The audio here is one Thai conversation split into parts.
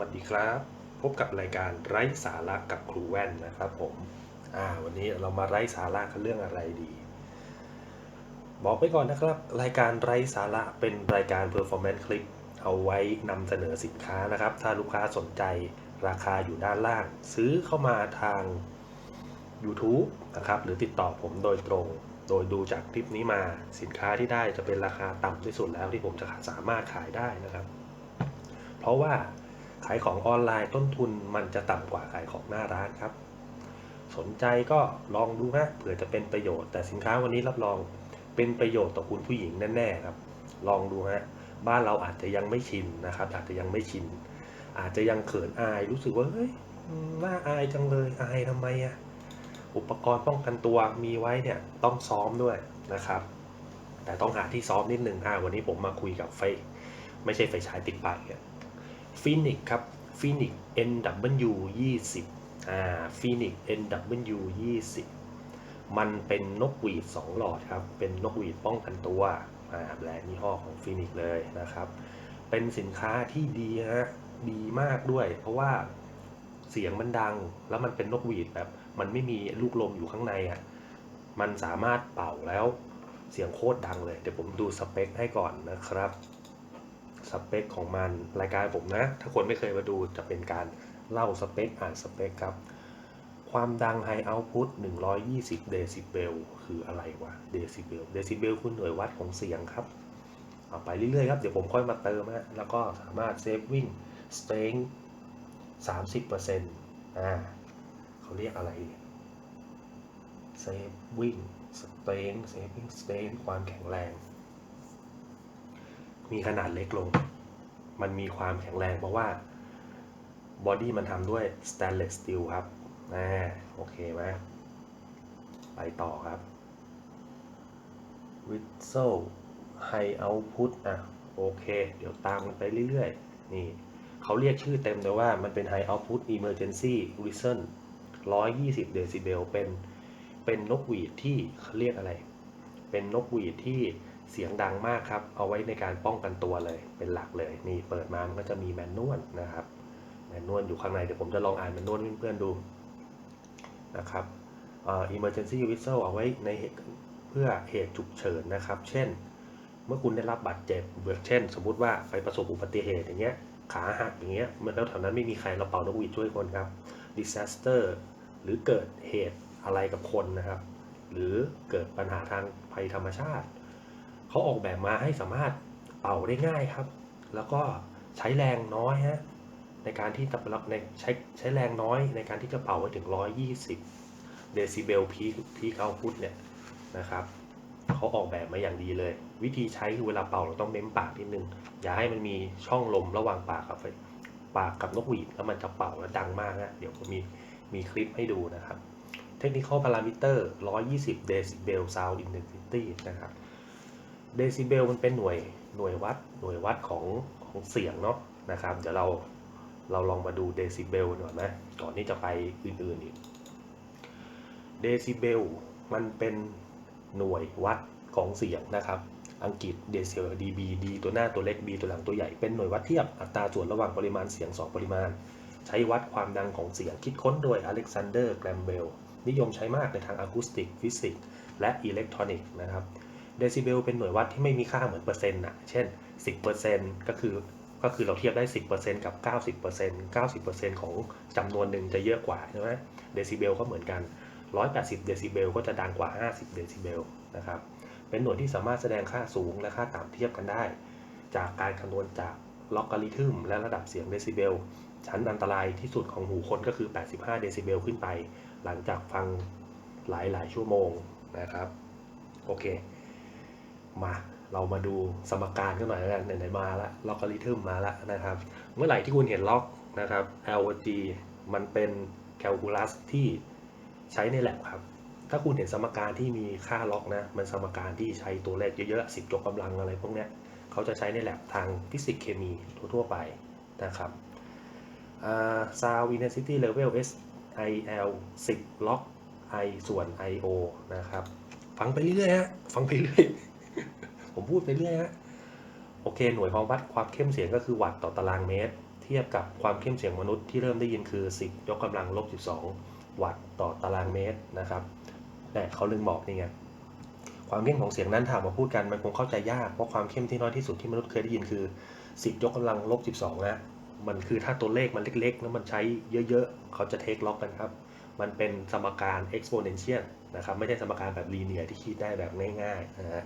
วัสดีครับ พบกับรายการไร้สาระกับครูแว่นนะครับผมอ่าวันนี้เรามาไร้สาระกันเรื่องอะไรดี บอกไปก่อนนะครับ รายการไร้สาระเป็นรายการ performance clip เอาไว้นำเสนอสินค้านะครับ ถ้าลูกค้าสนใจราคาอยู่ด้านล่าง ซื้อเข้ามาทาง YouTube นะครับ หรือติดต่อผมโดยตรง โดยดูจากคลิปนี้มาสินค้าที่ได้จะเป็นราคาต่ำที่สุดแล้วที่ผมจะสามารถขายได้นะครับ เพราะว่า ขายของออนไลน์ต้นทุนมันจะต่ำกว่าขายของหน้าร้านครับ สนใจก็ลองดูนะเผื่อจะเป็นประโยชน์แต่สินค้าวันนี้รับรองเป็นประโยชน์ต่อคุณผู้หญิงแน่ๆครับ ลองดูฮะบ้านเราอาจจะยังไม่ชินนะครับ อาจจะยังไม่ชิน อาจจะยังเขินอายรู้สึกว่าเฮ้ยน่าอายจังเลยอายทำไมอะอุปกรณ์ป้องกันตัวมีไว้เนี่ยต้องซ้อมด้วยนะครับ แต่ต้องหาที่ซ้อมนิดนึงอ่าวันนี้ผมมาคุยกับไฟ ไม่ใช่ไฟฉายติดปากเนี่ย ฟีนิกครับฟีนิก NW 20อ่าฟีนิก NW 20มันเป็นนกหวีด 2 หลอดครับ เป็นนกหวีดป้องกันตัวอ่าแบรนด์ยี่ห้อของฟีนิกเลยนะครับ เป็นสินค้าที่ดีฮะ ดีมากด้วย เพราะว่าเสียงมันดัง แล้วมันเป็นนกหวีดแบบ มันไม่มีลูกลมอยู่ข้างในอะ มันสามารถเป่าแล้วเสียงโคตรดังเลย เดี๋ยวผมดูสเปคให้ก่อนนะครับ สเปคของมันรายการผมนะ ถ้าคนไม่เคยมาดูจะเป็นการเล่าสเปคอ่านสเปคครับ ความดัง High Output 120 เดซิเบลคืออะไรวะ เดซิเบล เดซิเบลคือหน่วยวัดของเสียงครับ เอาไปเรื่อยๆครับ เดี๋ยวผมค่อยมาเติมฮะแล้วก็สามารถเซฟวิ่งสเต n ง30%อ่าเขาเรียกอะไรเซฟวิ่งสเต n งเซฟวิ่งสเต n ความแข็งแรง มีขนาดเล็กลง มันมีความแข็งแรงเพราะว่าบอดี้มันทำด้วย stainless steel ครับอ่าโอเคไหมไปต่อครับ whistle high output อะโอเค เดี๋ยวตามกันไปเรื่อยๆ นี่เขาเรียกชื่อเต็มเลยว่ามันเป็น high output emergency whistle 120 เดซิเบลเป็นเป็นนกหวีดที่เขาเรียกอะไร เป็นนกหวีดที่ เสียงดังมากครับ เอาไว้ในการป้องกันตัวเลย เป็นหลักเลย นี่เปิดมา มันก็จะมีแมนนวลนะครับ แมนนวลอยู่ข้างใน เดี๋ยวผมจะลองอ่านแมนนวลเพื่อนๆดูนะครับเอ่อ emergency whistle เอาไว้ในเพื่อเหตุฉุกเฉินนะครับ เช่น เมื่อคุณได้รับบาดเจ็บเบือเช่น สมมุติว่าไปประสบอุบัติเหตุอย่างเงี้ย ขาหักอย่างเงี้ยเมื่อแล้วแถวนั้นไม่มีใครเราเป่านกหวีดช่วยคนครับ disaster หรือเกิดเหตุอะไรกับคนนะครับ หรือเกิดปัญหาทางภัยธรรมชาติ เขาออกแบบมาให้สามารถเป่าได้ง่ายครับ แล้วก็ใช้แรงน้อยฮะในการที่จะในใช้ใช้แรงน้อยในการที่จะเป่าไปถึง 120 เดซิเบลพีพีเอาพุทเนี่ยนะครับเขาออกแบบมาอย่างดีเลย วิธีใช้คือเวลาเป่าเราต้องเม้มปากนิดนึง อย่าให้มันมีช่องลมระหว่างปากกับปากกับนกหวีดแล้วมันจะเป่าแล้วดังมากนะเดี๋ยวผมมีมีคลิปให้ดูนะครับเทคนิคพารามิเตอร์120เดซิเบลซาวด์อินเทนซิตี้นะครับ เดซิเบลมันเป็นหน่วยหน่วยวัดหน่วยวัดของของเสียงเนาะนะครับ เดี๋ยวเราเราลองมาดูเดซิเบลหน่อยไหมก่อนที่จะไปอื่นๆอีกเดซิเบลมันเป็นหน่วยวัดของเสียงนะครับ อังกฤษเดซิเบล dB d ตัวหน้าตัวเล็ก b ตัวหลังตัวใหญ่เป็นหน่วยวัดเทียบอัตราส่วนระหว่างปริมาณเสียง 2 ปริมาณ ใช้วัดความดังของเสียงคิดค้นโดยอเล็กซานเดอร์แกรมเบลนิยมใช้มากในทางอะคูสติกฟิสิกส์และอิเล็กทรอนิกส์นะครับ เดซิเบลเป็นหน่วยวัดที่ไม่มีค่าเหมือนเปอร์เซ็นต์นะเช่น 10%ก็คือก็คือเราเทียบได้ 10%กับ 90% 90%ของจำนวนหนึ่งจะเยอะกว่าใช่ไหมเดซิเบลก็เหมือนกัน 180 เดซิเบลก็จะดังกว่า 50 เดซิเบลนะครับ เป็นหน่วยที่สามารถแสดงค่าสูงและค่าต่ำเทียบกันได้ จากการคำนวณจากล็อกการิทึมและระดับเสียงเดซิเบล ชั้นอันตรายที่สุดของหูคนก็คือ 85 เดซิเบลขึ้นไป หลังจากฟังหลายหลายๆชั่วโมงนะครับ โอเค มาเรามาดูสมการกันหน่อยแล้วกันไหนๆมาแล้วล็อการิทึมมาแล้วนะครับ เมื่อไหร่ที่คุณเห็นล็อกนะครับ L G มันเป็นแคลคูลัสที่ใช้ในแลบครับ ถ้าคุณเห็นสมการที่มีค่าล็อกนะ มันสมการที่ใช้ตัวเลขเยอะๆ10ยกกำลังอะไรพวกเนี้ยเขาจะใช้ในแลบทางฟิสิกส์เคมีทั่วๆไปนะครับ sound intensity level S I L 10 ล็อก I ส่วน I O นะครับ ฟังไปเรื่อยๆฮะฟังไปเรื่อย ผมพูดไปเรื่อยฮะโอเค หน่วยความวัดความเข้มเสียงก็คือวัตต์ต่อตารางเมตร เทียบกับความเข้มเสียงมนุษย์ที่เริ่มได้ยินคือ 10 ยกกำลังลบ 12 วัตต์ต่อตารางเมตรนะครับแต่เขาลืมบอกนี่ไงความเข้มของเสียงนั้นถามมาพูดกันมันคงเข้าใจยากเพราะความเข้มที่น้อยที่สุดที่มนุษย์เคยได้ยินคือ 10 ยกกำลังลบ 12นะมันคือถ้าตัวเลขมันเล็กๆ แล้วมันใช้เยอะๆ เขาจะเทคล็อกกันครับ มันเป็นสมการ exponential นะครับ ไม่ใช่สมการแบบ linear ที่คิดได้แบบง่ายๆนะฮะ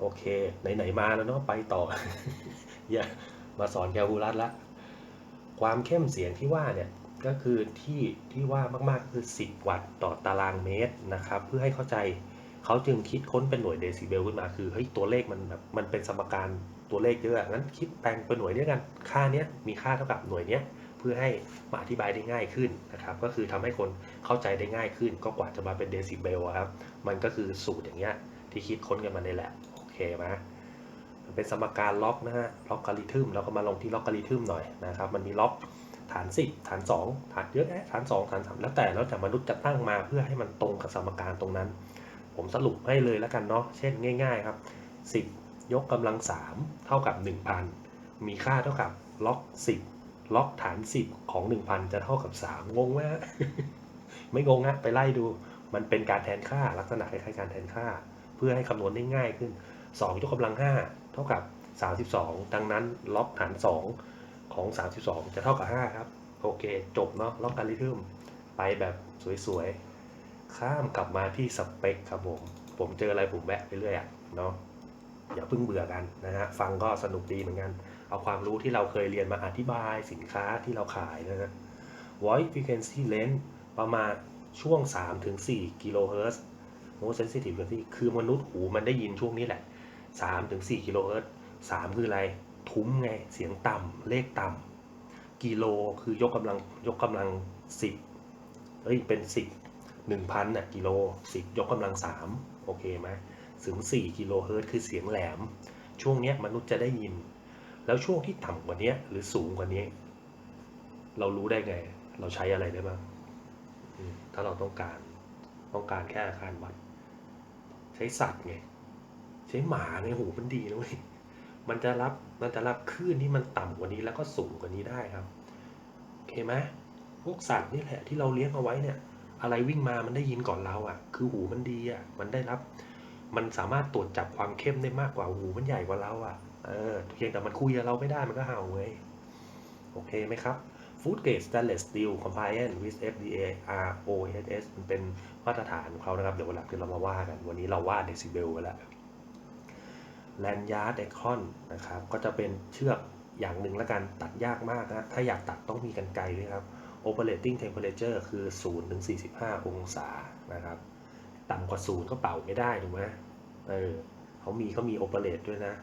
โอเค ไหน ๆ มาแล้วเนาะไปต่อ อย่ามาสอนแคลคูลัสละ ความเข้มเสียงที่ว่าเนี่ย ก็คือที่ที่ว่ามากๆคือ 10 วัตต์ต่อตารางเมตรนะครับ เพื่อให้เข้าใจเขาจึงคิดค้นเป็นหน่วยเดซิเบลขึ้นมาคือเฮ้ยตัวเลขมันแบบมันเป็นสมการตัวเลขเยอะงั้นคิดแปลงเป็นหน่วยเดียวกัน ค่าเนี้ยมีค่าเท่ากับหน่วยเนี้ยเพื่อให้มาอธิบายได้ง่ายขึ้นนะครับ ก็คือทำให้คนเข้าใจได้ง่ายขึ้น ก็กว่าจะมาเป็นเดซิเบลครับ มันก็คือสูตรอย่างเงี้ยที่คิดค้นกันมาในแลบ เคมันเป็นสมการล็อกนะฮะล็อกการิทึมแล้วก็มาลงที่ล็อกการิทึมหน่อยนะครับ มันมีล็อกฐาน 10 ฐาน 2 ฐานเยอะแยะฐาน 2 ฐาน 3 แล้วแต่แล้วแต่มนุษย์จะตั้งมาเพื่อให้มันตรงกับสมการตรงนั้น ผมสรุปให้เลยแล้วกันเนาะเช่นง่าย ๆ ครับ 10 ยกกำลัง 3 เท่ากับ 1,000 มีค่าเท่ากับล็อก 10 ล็อกฐาน 10 ของ 1,000 จะเท่ากับ 3 งงไหมไม่งงอะไปไล่ดู มันเป็นการแทนค่าลักษณะคล้ายๆการแทนค่า เพื่อให้คำนวณได้ง่ายขึ้น 2 ยกกำลัง 5 เท่ากับ 32 ดังนั้นล็อกฐาน 2 ของ 32 จะเท่ากับ 5 ครับ โอเค จบเนาะล็อกการิทึมไปแบบสวยๆ ข้ามกลับมาที่สเปคครับผม ผมเจออะไรผมแวะไปเรื่อยอะเนาะอย่าเพิ่งเบื่อกันนะฮะ ฟังก็สนุกดีเหมือนกัน เอาความรู้ที่เราเคยเรียนมาอธิบายสินค้าที่เราขายนะฮะ voice frequency range ประมาณช่วง 3-4 กิโลเฮิรตซ์ most sensitive frequency คือมนุษย์หูมันได้ยินช่วงนี้แหละ 3-4กิโลเฮิรตซ์3คืออะไรทุ้มไงเสียงต่ำเลขต่ำกิโลคือยกกำลังยกกำลัง 10เฮ้ยเป็น 10 1,000น่ะกิโล 10 ยกกำลัง 3 โอเคไหมถึง 4 กิโลเฮิรตซ์คือเสียงแหลม ช่วงเนี้ยมนุษย์จะได้ยิน แล้วช่วงที่ต่ำกว่านี้หรือสูงกว่านี้ เรารู้ได้ไง เราใช้อะไรได้บ้างถ้าเราต้องการต้องการแค่อาการวัด ใช้สัตว์ไง ใช้หมาในหูมันดีนะเว้ยมันจะรับมันจะรับคลื่นที่มันต่ำกว่านี้แล้วก็สูงกว่านี้ได้ครับโอเคไหมพวกสัตว์นี่แหละที่เราเลี้ยงเอาไว้เนี่ย อะไรวิ่งมามันได้ยินก่อนเราอะ คือหูมันดีอะ มันได้รับ มันสามารถตรวจจับความเข้มได้มากกว่าหูมันใหญ่กว่าเราอะเออเพียงแต่มันคุยกับเราไม่ได้มันก็เห่าเว้ยโอเคไหมครับ Food Grade Stainless Steel Compliant with FDA RoHS มันเป็นมาตรฐานของเขานะครับ เดี๋ยววันหลังเรามาว่ากัน วันนี้เราว่าเดซิเบลไปแล้ว แลนยาร์ดเดคอนนะครับก็จะเป็นเชือกอย่างหนึ่งล้วกันตัดยากมากนะถ้าอยากตัดต้องมีกันไกลด้วยครับ Operating Temperature คือ0ถึง45 องศานะครับต่ำกว่า0ก็เป่าไม่ได้ถูกไหมเออเขามีเขามี Operate ด้วยนะ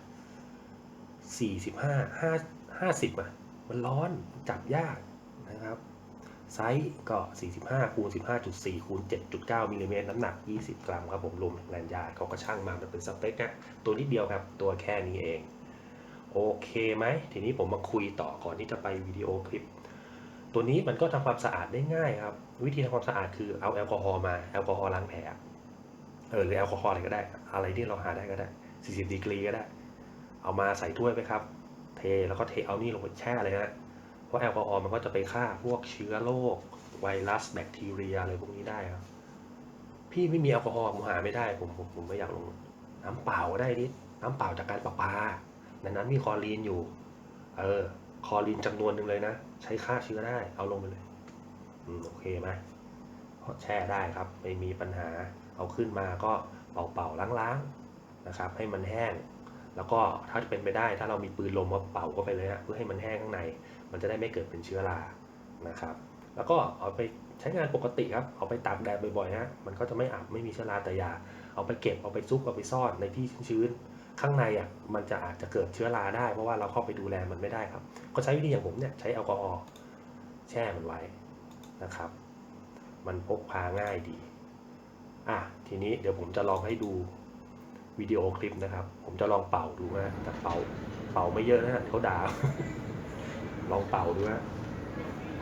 45 5 50อะมันร้อนจับยากนะครับ ไซส์ก็ 45คูณ15.4คูณ7.9มิลลิเมตรน้ำหนัก 20 กรัมครับผมรวมแรงยาเขาก็ช่างมามันเป็นสเปคนะตัวนิดเดียวครับ ตัวแค่นี้เอง โอเคไหม ทีนี้ผมมาคุยต่อก่อนที่จะไปวิดีโอคลิป ตัวนี้มันก็ทำความสะอาดได้ง่ายครับ วิธีทำความสะอาดคือเอาแอลกอฮอล์มา แอลกอฮอล์ล้างแผลเออหรือแอลกอฮอล์อะไรก็ได้ อะไรที่เราหาได้ก็ได้ 40ดีกรีก็ได้ เอามาใส่ถ้วยไปครับ เทแล้วก็เทเอานี่ลงไปแช่เลยฮะ เพราะแอลกอฮอล์มันก็จะไปฆ่าพวกเชื้อโรคไวรัสแบคทีเรียอะไรพวกนี้ได้ครับ พี่ไม่มีแอลกอฮอล์ผมหาไม่ได้ผมผมผมไม่อยากลง น้ำเปล่าได้นิดน้ำเปล่าจากการประปาในนั้นมีคอรีนอยู่ เออ คอรีนจำนวนหนึ่งเลยนะ ใช้ฆ่าเชื้อได้ เอาลงไปเลย อืม โอเคไหมแช่ได้ครับ ไม่มีปัญหา เอาขึ้นมาก็เป่าๆล้างๆนะครับ ให้มันแห้ง แล้วก็ถ้าเป็นไปได้ถ้าเรามีปืนลมมาเป่าเข้าไปเลยฮะเพื่อให้มันแห้งข้างใน มันจะได้ไม่เกิดเป็นเชื้อรานะครับ แล้วก็เอาไปใช้งานปกติครับเอาไปตากแดดบ่อยๆฮะมันก็จะไม่อับไม่มีเชื้อราแต่อยาเอาไปเก็บเอาไปซุกเอาไปซ่อนในที่ชื้นๆข้างในอะมันจะอาจจะเกิดเชื้อราได้เพราะว่าเราเข้าไปดูแลมันไม่ได้ครับ ก็ใช้วิธีอย่างผมเนี่ยใช้แอลกอฮอล์แช่มันไว้นะครับ มันพกพาง่ายดีอะทีนี้เดี๋ยวผมจะลองให้ดู วิดีโอคลิปนะครับ ผมจะลองเป่าดูนะแต่เป่าเป่าไม่เยอะนะเขาด่า ลองเป่าดูนะ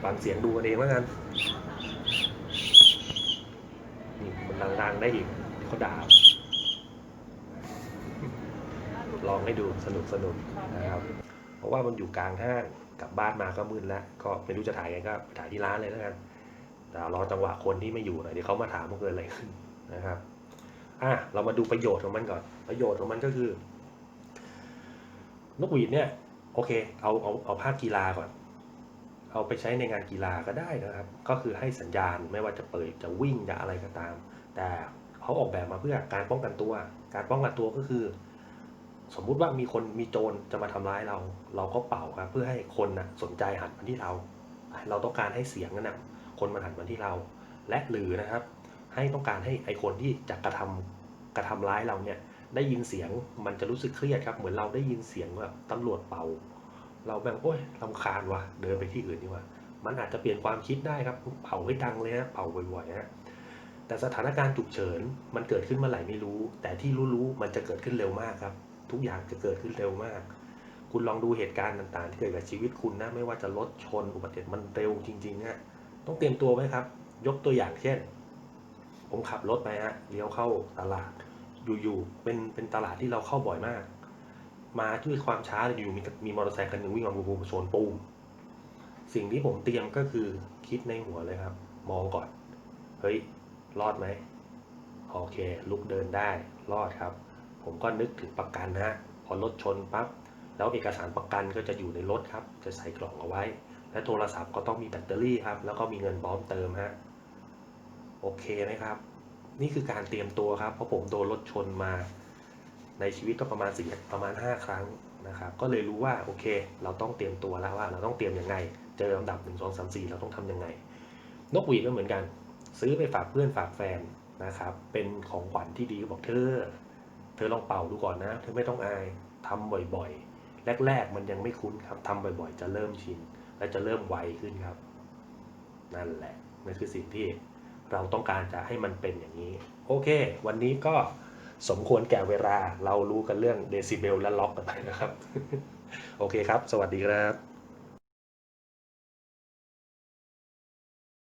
ฟังเสียงดูกันเองแล้วกันนี่มันดังๆได้อีกเขาด่า ลองให้ดูสนุกสนุกนะครับ เพราะว่ามันอยู่กลางห้างกลับบ้านมาก็มืดแล้ว ก็ไม่รู้จะถ่ายไงก็ถ่ายที่ร้านเลยแล้วกันแต่รอจังหวะคนที่ไม่อยู่หน่อยเดี๋ยวเขามาถามว่าเกิดอะไรขึ้นนะครับ อะเรามาดูประโยชน์ของมันก่อน ประโยชน์ของมันก็คือนกหวีดเนี่ยโอเคเอาเอาเอาภาคกีฬาก่อน เอาไปใช้ในงานกีฬาก็ได้นะครับ ก็คือให้สัญญาณไม่ว่าจะเปิดจะวิ่งจะอะไรก็ตาม แต่เขาออกแบบมาเพื่อการป้องกันตัว การป้องกันตัวก็คือ สมมุติว่ามีคนมีโจรจะมาทำร้ายเรา เราก็เป่าครับเพื่อให้คนนะสนใจหันมาที่เรา เราต้องการให้เสียงนั้นนะคนมาหันมาที่เรา และหรือนะครับ ให้ต้องการให้ไอคนที่จะกระทำกระทำร้ายเราเนี่ยได้ยินเสียงมันจะรู้สึกเครียดครับเหมือนเราได้ยินเสียงแบบตำรวจเป่า เราแบบโอ้ยลำคาญวะเดินไปที่อื่นดีกว่า มันอาจจะเปลี่ยนความคิดได้ครับเป่าให้ดังเลยฮะเป่าบ่อยๆฮะแต่สถานการณ์ฉุกเฉินมันเกิดขึ้นเมื่อไหร่ไม่รู้ แต่ที่รู้ๆมันจะเกิดขึ้นเร็วมากครับ ทุกอย่างจะเกิดขึ้นเร็วมาก คุณลองดูเหตุการณ์ต่างๆ ที่เกิดกับชีวิตคุณนะไม่ว่าจะรถชนอุบัติเหตุมันเร็วจริงๆฮะต้องเตรียมตัวไว้ครับ ยกตัวอย่างเช่น ผมขับรถไปฮะเลี้ยวเข้าตลาด อยู่ๆเป็นเป็นตลาดที่เราเข้าบ่อยมาก มาด้วยความช้าอยู่มีมีมอเตอร์ไซค์คันหนึ่งวิ่งมาบูมชนปูมสิ่งที่ผมเตรียมก็คือคิดในหัวเลยครับ มองก่อน เฮ้ย รอดไหมโอเค ลุกเดินได้รอดครับ ผมก็นึกถึงประกันนะฮะพอรถชนปั๊บแล้วเอกสารประกันก็จะอยู่ในรถครับ จะใส่กล่องเอาไว้ และโทรศัพท์ก็ต้องมีแบตเตอรี่ครับ แล้วก็มีเงินพร้อมเติมฮะ โอเคไหมครับ นี่คือการเตรียมตัวครับ เพราะผมโดนรถชนมา ในชีวิตก็ประมาณสี่ประมาณ 5 ครั้งนะครับ ก็เลยรู้ว่าโอเค เราต้องเตรียมตัวแล้วว่า เราต้องเตรียมยังไง เจอลำดับ1 2 3 4 เราต้องทำยังไง นกหวีดก็เหมือนกัน ซื้อไปฝากเพื่อนฝากแฟนนะครับ เป็นของขวัญที่ดีบอกเธอ เธอลองเป่าดูก่อนนะ เธอไม่ต้องอายทำบ่อยๆ แรก ๆ มันยังไม่คุ้นครับทำบ่อยๆ จะเริ่มชิน และจะเริ่มไวขึ้นครับ นั่นแหละนั่นคือสิ่งที่ เราต้องการจะให้มันเป็นอย่างนี้ โอเค วันนี้ก็สมควรแก่เวลาเรารู้กันเรื่องเดซิเบลและล็อกกันไปนะครับ โอเคครับ สวัสดีครับ